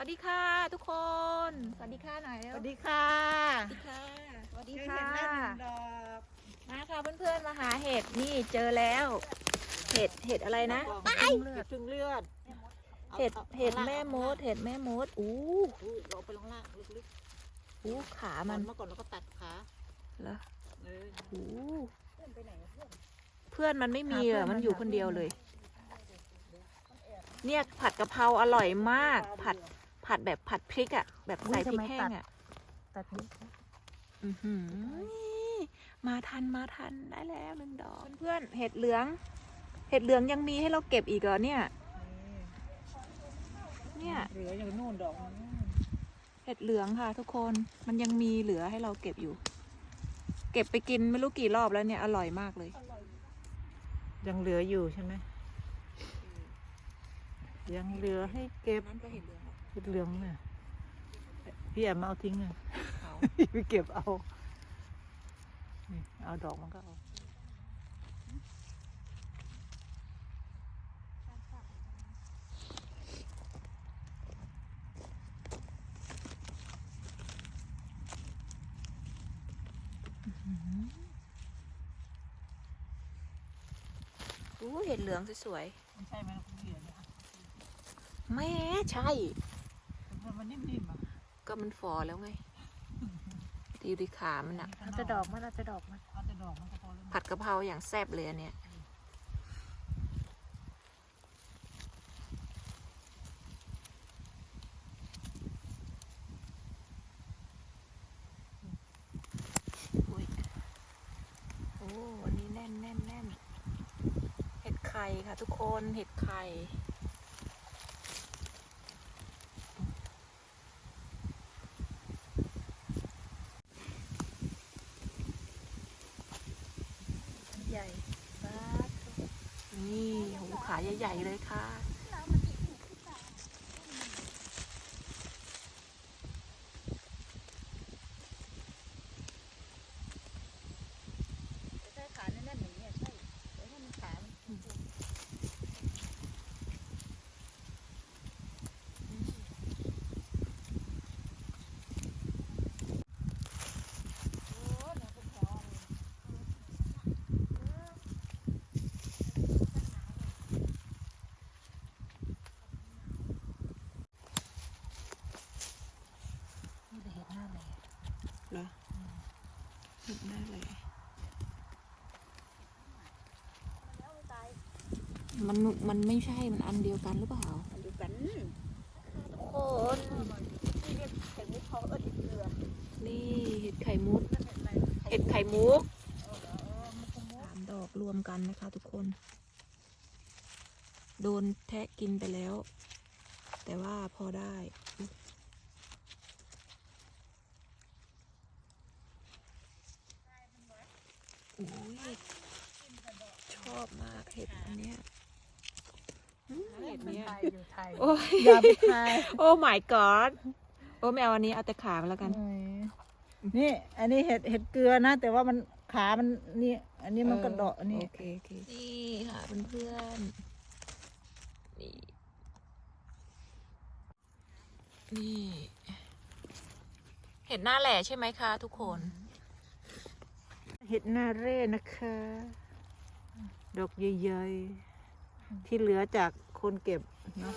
วัสดีค่ะทุกคน สวัสดีค่ะหน่อยเร็สววัสดีค่ะ สวัสดีค่ะสวัสดีเจอค่ะเห็ดแม่หนึ่งดอกมาค่ะเพื่อนๆมาหาเห็ดนี่เจอแล้ว เห็ดเห็ดอะไรนะไปเห็ดถึงเลือด เห็ดอาเห็ดอาแม่มด เห็ดแม่มดอู้อู้เราไปลงล่างลึกอู้ขาๆมันเมื่อก่อนเราก็ตัดขาเหรอเอออู้เพื่อนไปไหนอะเพื่อนเพื่อนมันไม่มีหาเพื่อะอนมันมันอยู่หาคนเพื่อนเดียวเลยเนี่ยผัดกะเพราอร่อยมาก ผัด ผัดแบบผัดพริกอะ แบบใส่พริกแห้งอะตัดนี้อือหือมาทันมาทันได้แล้วหนึ่งดอกเพื่อนๆเห็ดเหลือง เห็ดเหลืองยังมีให้เราเก็บอีกเหรอเนี่ย เนี่ยเหลืออย่างนู่นดอกนึงเห็ดเหลืองค่ะ ทุกคนมันยังมีเหลือให้เราเก็บอยู่ เก็บไปกินไม่รู้กี่รอบแล้วเนี่ยอร่อยมากเลย ยังเหลืออยู่ใช่ไหมยังเหลือให้เก็บนั่นก็เห็ดเหลือง เห็ดเหลืองเนี่ยพี่แอมมาเอาทิ้งอะเขาไปเก็บเอา นี่เอาดอกมันก็เอาอู้เห็ดเหลืองสวยมันใช่ไหมคุณพี่เนี่ยๆแม่ใช่ มันมันนิ่มๆอะก็มันฟอแล้วไงดีดีขามันอะเอาแต่ดอกมันเอาแต่ดอกมันเอาแต่ดอกมันก็พอแล้วผัดกะเพราอย่างแซ่บเลยอันเนี่ยอุ๊ยโอ้วันนี้แน่นแน่นแน่นเห็ดไข่ค่ะทุกคนเห็ดไข่ ญ่นี่หูขาใหญ่ ๆ เลยค่ะ ใช่ขาแน่นๆอย่างนี้ยใช่แต่ถ้ามันขามันโอ้เนี่ยเป็นแถวเลย นี่จะเห็นหน้าเลย เหรอ เห็ดหน้าเลย มันมันไม่ใช่ มันอันเดียวกันหรือเปล่า อันเดียวกัน ทุกคนที่เรียกเห็นไม่พอเออเห็นเกลือนี่เห็ดไข่มุก เห็นอะไรเห็ดไข่มุกเออเออมันคงมุกสามดอกรวมกันนะคะ ทุกคน โดนแทะกินไปแล้ว แต่ว่าพอได้ อุ้ยชอบมากเห็ดอันเนี้ยอืมเห็ดเนี้ยไทยอยู่ไทยโอ้ยอย่าไปทายโอ้ my god โอ้ไม่เอาอันนี้เอาแต่ขาไปแล้วกัน นี่ อันนี้เห็ดเห็ดเกลือนะ แต่ว่ามันขามันนี่ อันนี้มันกระเดาะนี่โอเคโอเคนี่ค่ะเพื่อนๆนี่นี่ เห็นหน้าแหล่ใช่ไหมคะทุกคน เห็ดหน้าเร่นะคะ ดอกใหญ่ๆที่เหลือจากคนเก็บเนาะ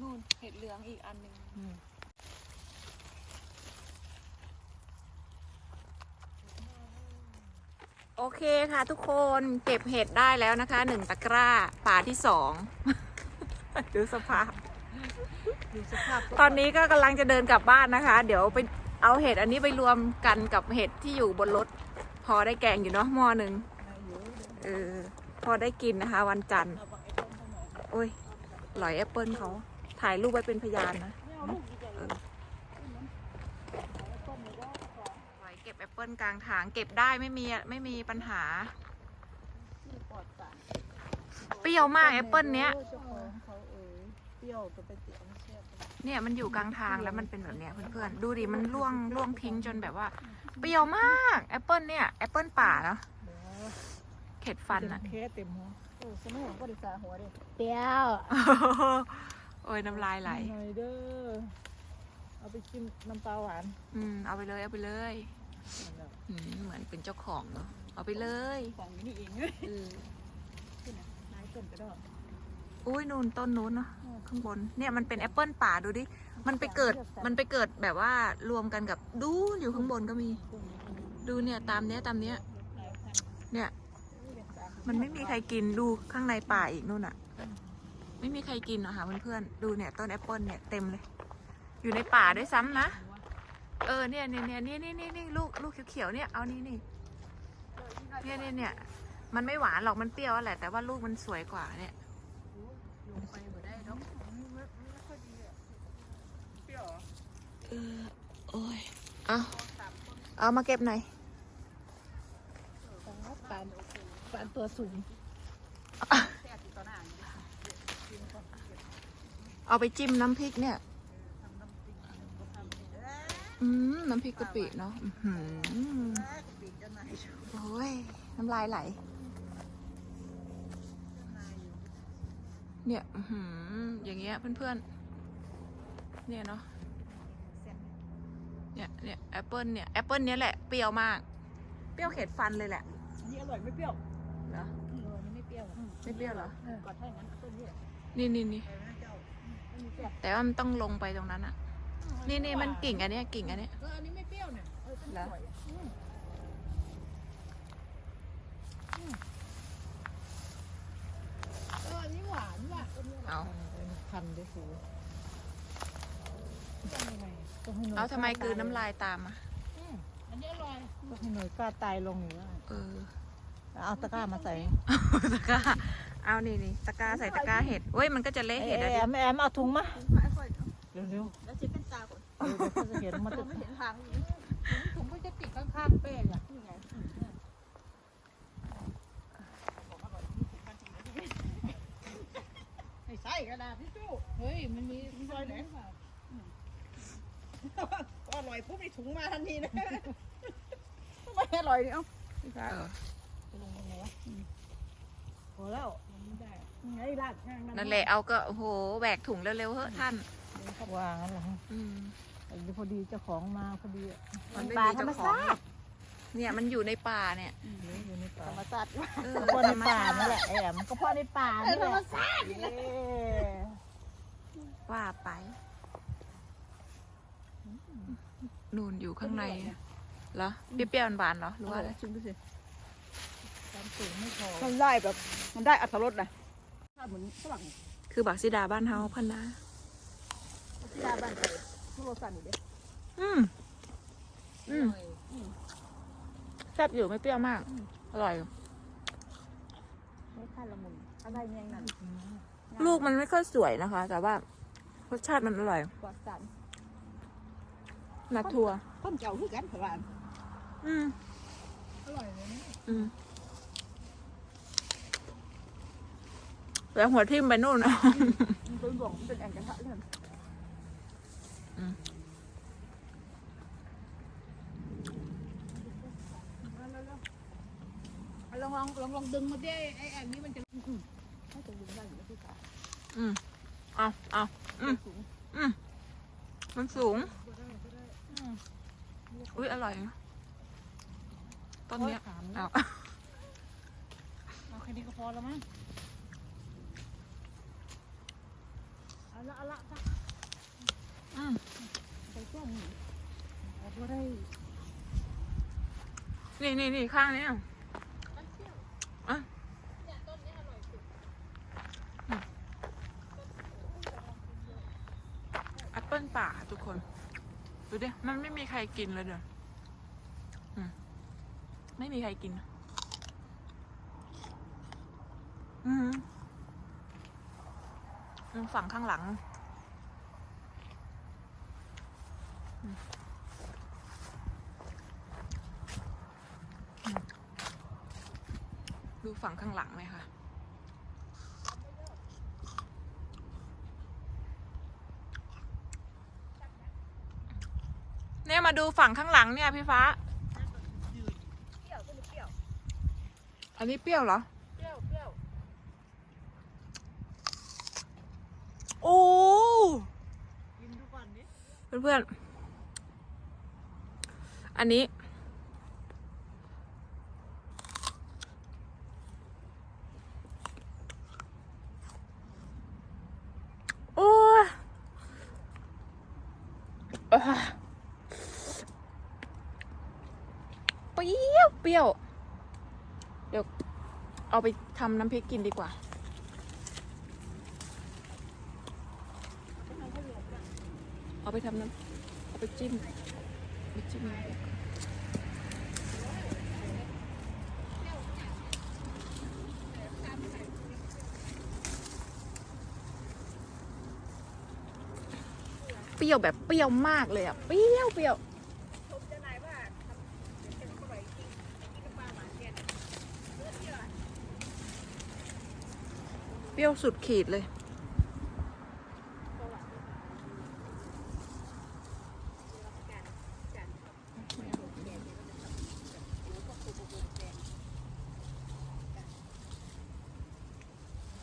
นู่นเห็ดเหลืองอีกอันหนึ่งโอเคค่ะทุกคนเก็บเห็ดได้แล้วนะคะหนึ่งตะกร้าป่าที่สอง ดูสภาพ ดูสภาพตอนนี้ก็กำลังจะเดินกลับบ้านนะคะ เดี๋ยวไปเอาเห็ดอันนี้ไปรวมกันกับเห็ดที่อยู่บนรถพ อได้แกงอยู่เนาะหม้อหนึ่งเออพอได้กินนะคะ วันจันทร์โอ้ยหลอยแอปเปิลเขาถ่ายรูปไว้เป็นพยานนะหลอยเก็บแอปเปิลกลางทาง เก็บได้ไม่มีไม่มีปัญหา เปรี้ยวมากแอปเปิลเนี้ย เจ้าของเขาเอ๋ยเปรี้ยวก็ไปเตี๋ยวเชี่ยไปเนี่ยมันอยู่กลางทางแล้วมันเป็นแบบเนี้ยเพื่อนๆ ดูดิมันร่วงร่วงทิ้งจนแบบว่า เปรี้ยวมากแอปเปิลเนี่ยแอปเปิลป่าเนาะเข็ดฟันอะเต็มแค่เต็มหัวเออสมองก็ดีสาหัวดิเปรี้ยวโโอ้ยน้ำลายไหลหน่อยเด้อเอาไปกินน้ำปลาหวาน อืมเอาไปเลยเอาไปเลยอืมเหมือนเป็นเจ้าของเนาะเอาไปเลย ของนี่เองเออนายต้นก็ได้อุ้ ยนูนต้นนู้นเนาะข้างบนเนี่ยมันเป็นแอปเปิลป่าดูดิ มันไปเกิดมันไปเกิดแบบว่ารวมกันกับดูอยู่ข้างบนก็มี ดูเนี่ยตามเนี้ยตามเนี้ย เนี่ย มันไม่มีใครกินดูข้างในป่าอีกนู่นอะไม่มีใครกินหรอกค่ะเพื่อนๆดูเนี่ยต้นแอปเปิลเนี่ยเต็มเลย อยู่ในป่าด้วยซ้ำนะเออเนี่ยเนี่ยเนี่ยนี่นี่นี่นี่ลูกลูกเขียวๆเนี่ยเอานี่นี่เนี่ยเนี่ยเนี่ยมันไม่หวานหรอกมันเปรี้ยวแหละแต่ว่าลูกมันสวยกว่าเนี่ยลงไปบ่ได้เนาะเออโอ้ยเอา เอามาเก็บหน่อยปานปานตัวสูง เอาไปจิ้มน้ำพริกเนี่ย อืม น้ำพริกกะปิเนาะอื้อหือโอ้ย น้ำลายไหล เนี่ย อื้อหืออย่างเงี้ยเพื่อนๆ เนี่ยเนาะ เนี่ยเนี่ยแอปเปิลเนี่ยแอปเปิลเนี้ยแหละเปรี้ยวมาก เปรี้ยวเข็ดฟันเลยแหละอันนี้อร่อยไม่เปรี้ยวเหรอเออมันไม่เปรี้ยวไม่เปรี้ยวเหรอก่อนถ้าอย่างนั้นต้นนี้นี่นี่นี่ไม่มีเปรี้ยวแต่ว่ามันต้องลงไปตรงนั้นอะนี่นี่มันกิ่งอันเนี้ยกิ่งอันเนี้ย เอออันนี้ไม่เปรี้ยวเนี่ยเออต้นเหรอ สวยอะอืมอืมเอออันนี้หวานว่ะต้นนี้หวานเอา พันได้สูต้องยังไง ต้องให้หน่วยเอาทำไมกลืนน้ำลายตามอะอืมอันนี้อร่อยต้องให้หน่วยกล้าตายลงอยู่ว่าเออเอาตะกร้ามาใส่ตะกร้าเอานี่นี่ตะกร้าใส่ตะกร้าเห็ดเว้ยมันก็จะเละเห็ดแออะดิมแอมเอาถุงมาค่อยๆเดี๋ยวเร็วแล้วเช็ดเป็นตาก่อนๆเออเดี๋ยวเขาจะเห็นมาเราตึกไม่เห็นทางนี้ถุงก็จะติดข้างๆเป้อะนี่ไงไม่ใช่กระดาษทิชชู่เฮ้ยมันมีซอยไหนเปล่า ก็อร่อยปุ๊บมีถุงมาทันทีนะไม่อร่อยนี่เอ้าเออลงตรงไหนวะอืมพอแล้วมันไม่ได้ไงลาดข้างนั่นแหละเอาก็โอ้โหแบกถุงเร็วๆเฮ้อะท่านวางนั่นแหละอืมไอ้พอดีเจ้าของมาพอดีอะมันไม่มีเจ้าของหรอกเนี่ยมันอยู่ในป่าเนี่ยเดี๋ยวอยู่ในป่าธรรมศาสตร์เออก็พ่อในป่านั่นแหละไอ้แอมก็พ่อในป่านั่นแหละเย้ว่าไป นูนอยู่ข้างในอะเหรอเปรี้ยวๆหวานๆเหรอหรือว่าอะไรชิมดูสิความสูงไม่พอมันได้แบบมันได้อัตรสนะถ้าเหมือนฝรั่งคือ บักซิดาบ้านเฮาพันนะที่ยาบ้านไทยทุโรสันนี่เด้อืมอืมแซ่บอยู่ไม่เปรี้ยวมาก อร่อยไม่ค่าละมุนอะไรแยงนั่นลูกมันไม่ค่อยสวยนะคะ แต่ว่ารสชาติมันอร่อยกว่าสัน นัดทัวต้นเจ้าคือกันเถอะว่าอืม อร่อยเลยนะอืม แล้วหัวทิ่มไปนู่นมันเป็นบ่วงมันเป็นแอ่งกระทะเลยอืมลองลองลองลองดึงมาดิไอ้แอนนี้มันจะให้จะดึงได้อยู่แล้วพี่สาวอืมเอาเอาอืม สูงอืมมันสูง อุ้ยอร่อยนะต้นเนี้ยถามเอาเอาแค่นี้ก็พอแล้วมั้งเอาละเอาละจ้ะอืมไปช่วงนี้เอาพอได้นี่นี่นี่ข้างเนี้ยอะแอปเปิลป่าทุกคน ดิ มันไม่มีใครกินเลยเดี๋ยวอืมไม่มีใครกิน อืมฝั่งข้างหลัง ดูฝั่งข้างหลังเลยค่ะ เนี่ยมาดูฝั่งข้างหลังเนี่ยพี่ฟ้า อันนี้เปรี้ยวเหรอ เปรี้ยวเปรี้ยวโอ้เพื่อนๆ อันนี้ เดี๋ยวเอาไปทำน้ำพริกกินดีกว่า เอาไปทำน้ำเอาไปจิ้มไปจิ้มน้ำพริกเปรี้ยวแบบเปรี้ยวมากเลยอะเปรี้ยวเปรี้ยว รี้ยวสุดขีดเลย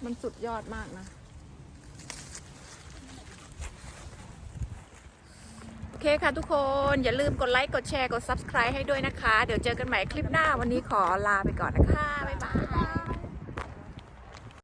มันสุดยอดมากนะ โอเคค่ะทุกคน อย่าลืมกดไลค์ กดแชร์ กด Subscribe ให้ด้วยนะคะ เดี๋ยวเจอกันใหม่คลิปหน้า วันนี้ขอลาไปก่อนนะคะ บ๊ายบาย